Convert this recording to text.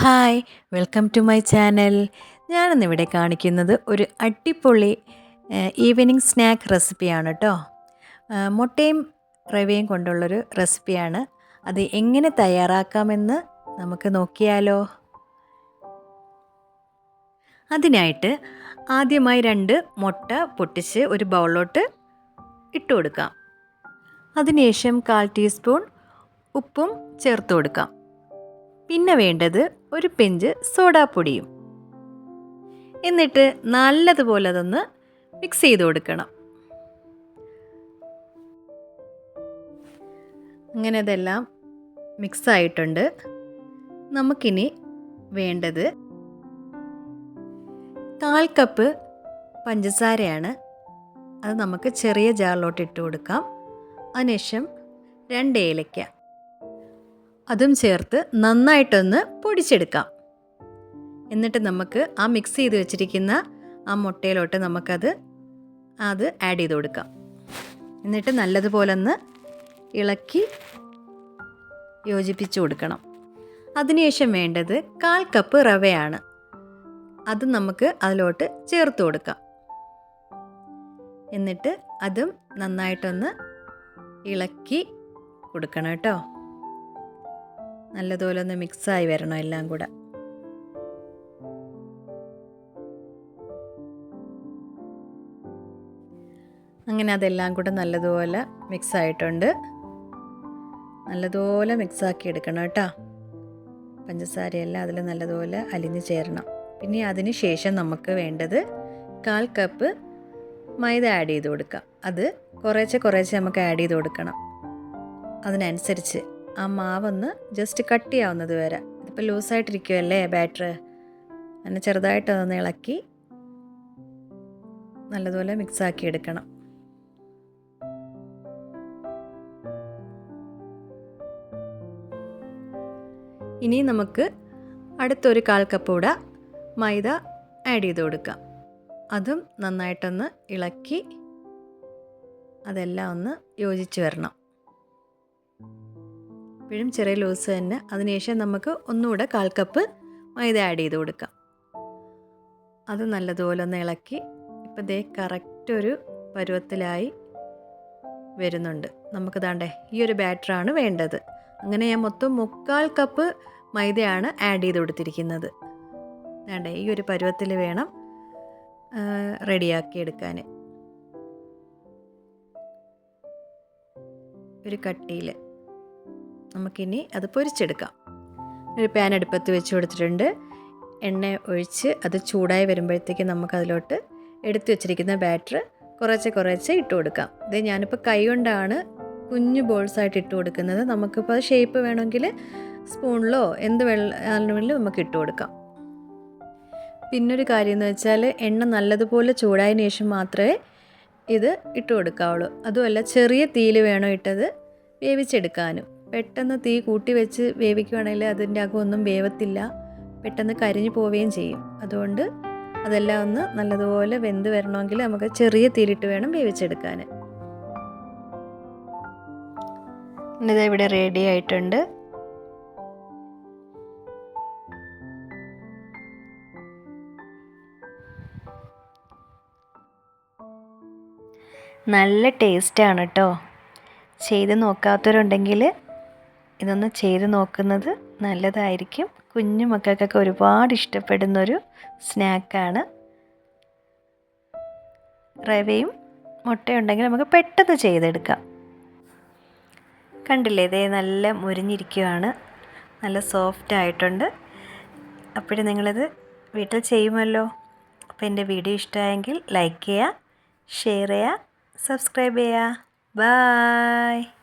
Hi welcome to my channel ഞാനിന്നിവിടെ കാണിക്കുന്നത് ഒരു അടിപൊളി ഈവനിങ് സ്നാക്ക് റെസിപ്പിയാണ് കേട്ടോ മുട്ടയും റവയും കൊണ്ടുള്ളൊരു റെസിപ്പിയാണ് അത് എങ്ങനെ തയ്യാറാക്കാമെന്ന് നമുക്ക് നോക്കിയാലോ. അതിനായിട്ട് ആദ്യമായി രണ്ട് മുട്ട പൊട്ടിച്ച് ഒരു ബൗളിലോട്ട് ഇട്ട് കൊടുക്കാം. അതിനുശേഷം കാൽ ടീസ്പൂൺ ഉപ്പും ചേർത്ത് കൊടുക്കാം. പിന്നെ വേണ്ടത് ഒരു പിഞ്ച് സോഡാപ്പൊടിയും. എന്നിട്ട് നല്ലതുപോലെ അതൊന്ന് മിക്സ് ചെയ്ത് കൊടുക്കണം. അങ്ങനെ അതെല്ലാം മിക്സ് ആയിട്ടുണ്ട്. നമുക്കിനി വേണ്ടത് കാൽ കപ്പ് പഞ്ചസാരയാണ്. അത് നമുക്ക് ചെറിയ ജാറിലോട്ട് ഇട്ട് കൊടുക്കാം. അതിനുശേഷം രണ്ട് ഏലയ്ക്ക അതും ചേർത്ത് നന്നായിട്ടൊന്ന് പൊടിച്ചെടുക്കാം. എന്നിട്ട് നമുക്ക് ആ മിക്സ് ചെയ്ത് വെച്ചിരിക്കുന്ന ആ മുട്ടയിലോട്ട് നമുക്കത് അത് ആഡ് ചെയ്ത് കൊടുക്കാം. എന്നിട്ട് നല്ലതുപോലെ ഒന്ന് ഇളക്കി യോജിപ്പിച്ച് കൊടുക്കണം. അതിനുശേഷം വേണ്ടത് കാൽ കപ്പ് റവയാണ്. അത് നമുക്ക് അതിലോട്ട് ചേർത്ത് കൊടുക്കാം. എന്നിട്ട് അതും നന്നായിട്ടൊന്ന് ഇളക്കി കൊടുക്കണം കേട്ടോ. നല്ലതുപോലെ ഒന്ന് മിക്സായി വരണം എല്ലാം കൂടെ. അങ്ങനെ അതെല്ലാം കൂടെ നല്ലതുപോലെ മിക്സ് ആയിട്ടുണ്ട് നല്ലതുപോലെ മിക്സാക്കി എടുക്കണം കേട്ടോ. പഞ്ചസാരയെല്ലാം അതിൽ നല്ലതുപോലെ അലിഞ്ഞു ചേരണം. പിന്നെ അതിന് ശേഷം നമുക്ക് വേണ്ടത് കാൽ കപ്പ് മൈദ ആഡ് ചെയ്ത് കൊടുക്കാം. അത് കുറേശ്ശെ കുറേശ്ശെ നമുക്ക് ആഡ് ചെയ്ത് കൊടുക്കണം. അതിനനുസരിച്ച്. ആ മാവൊന്ന് ജസ്റ്റ് കട്ട് ചെയ്യാവുന്നത് വരെ. ഇതിപ്പോൾ ലൂസായിട്ടിരിക്കുമല്ലേ ബാറ്റർ അങ്ങനെ ചെറുതായിട്ട് അതൊന്ന് ഇളക്കി നല്ലതുപോലെ മിക്സാക്കി എടുക്കണം. ഇനി നമുക്ക് അടുത്തൊരു കാൽ കപ്പ് കൂടെ മൈദ ആഡ് ചെയ്ത് കൊടുക്കാം. അതും നന്നായിട്ടൊന്ന് ഇളക്കി അതെല്ലാം ഒന്ന് യോജിച്ച് വരണം. ഇപ്പോഴും ചെറിയ ലൂസ് തന്നെ. അതിനുശേഷം നമുക്ക് ഒന്നുകൂടെ കാൽ കപ്പ് മൈദ ആഡ് ചെയ്ത് കൊടുക്കാം. അത് നല്ലതുപോലെ ഒന്ന് ഇളക്കി ഇപ്പം ദേ കറക്റ്റ് ഒരു പരുവത്തിലായി വരുന്നുണ്ട്. നമുക്ക് ദാണ്ടേ ഈ ഒരു ബാറ്ററാണ് വേണ്ടത്. അങ്ങനെ ഞാൻ മൊത്തം മുക്കാൽ കപ്പ് മൈദയാണ് ആഡ് ചെയ്ത് കൊടുത്തിരിക്കുന്നത്. വേണ്ടേ ഈ ഒരു പരുവത്തിൽ വേണം റെഡിയാക്കി എടുക്കാൻ. ഒരു കട്ടിയിൽ നമുക്കിനി അത് പൊരിച്ചെടുക്കാം. ഒരു പാൻ അടുപ്പത്ത് വെച്ച് കൊടുത്തിട്ടുണ്ട്. എണ്ണ ഒഴിച്ച് അത് ചൂടായി വരുമ്പോഴത്തേക്ക് നമുക്കതിലോട്ട് എടുത്തു വെച്ചിരിക്കുന്ന ബാറ്റർ കുറച്ച് കുറച്ച് ഇട്ട് കൊടുക്കാം. ഇത് ഞാനിപ്പോൾ കൈ കൊണ്ടാണ് കുഞ്ഞു ബോൾസായിട്ട് ഇട്ട് കൊടുക്കുന്നത്. നമുക്കിപ്പോൾ അത് ഷേപ്പ് വേണമെങ്കിൽ സ്പൂണിലോ എന്ത് വെള്ളം നമുക്ക് ഇട്ട് കൊടുക്കാം. പിന്നൊരു കാര്യം എന്ന് വെച്ചാൽ എണ്ണ നല്ലതുപോലെ ചൂടായതിനു ശേഷം മാത്രമേ ഇത് ഇട്ട് കൊടുക്കാവുള്ളൂ. അതുമല്ല ചെറിയ തീയിൽ വേണം ഇട്ടത് വേവിച്ചെടുക്കാനും. പെട്ടെന്ന് തീ കൂട്ടി വെച്ച് വേവിക്കുകയാണെങ്കിൽ അതിന്റെ അകമൊന്നും വേവത്തില്ല. പെട്ടെന്ന് കരിഞ്ഞു പോവുകയും ചെയ്യും. അതുകൊണ്ട് അതെല്ലാം ഒന്ന് നല്ലതുപോലെ വെന്ത് വരണമെങ്കിൽ നമുക്ക് ചെറിയ തീരിട്ട് വേണം വേവിച്ചെടുക്കാൻ. ഇത് ഇവിടെ റെഡി ആയിട്ടുണ്ട്. നല്ല ടേസ്റ്റാണ് കേട്ടോ ചെയ്ത് നോക്കാത്തവരുണ്ടെങ്കിൽ ഇതൊന്ന് ചെയ്ത് നോക്കുന്നത് നല്ലതായിരിക്കും. കുഞ്ഞു മക്കൾക്കൊക്കെ ഒരുപാട് ഇഷ്ടപ്പെടുന്നൊരു സ്നാക്കാണ്. റവയും മുട്ടയുണ്ടെങ്കിൽ നമുക്ക് പെട്ടെന്ന് ചെയ്തെടുക്കാം. കണ്ടില്ലേ ഇതേ നല്ല മുരിഞ്ഞിരിക്കുകയാണ് നല്ല സോഫ്റ്റ് ആയിട്ടുണ്ട്. അപ്പോഴും നിങ്ങളിത് വീട്ടിൽ ചെയ്യുമല്ലോ. അപ്പോൾ എന്റെ വീഡിയോ ഇഷ്ടമായെങ്കിൽ ലൈക്ക് ചെയ്യുക ഷെയർ ചെയ്യുക സബ്സ്ക്രൈബ് ചെയ്യുക. ബായ്.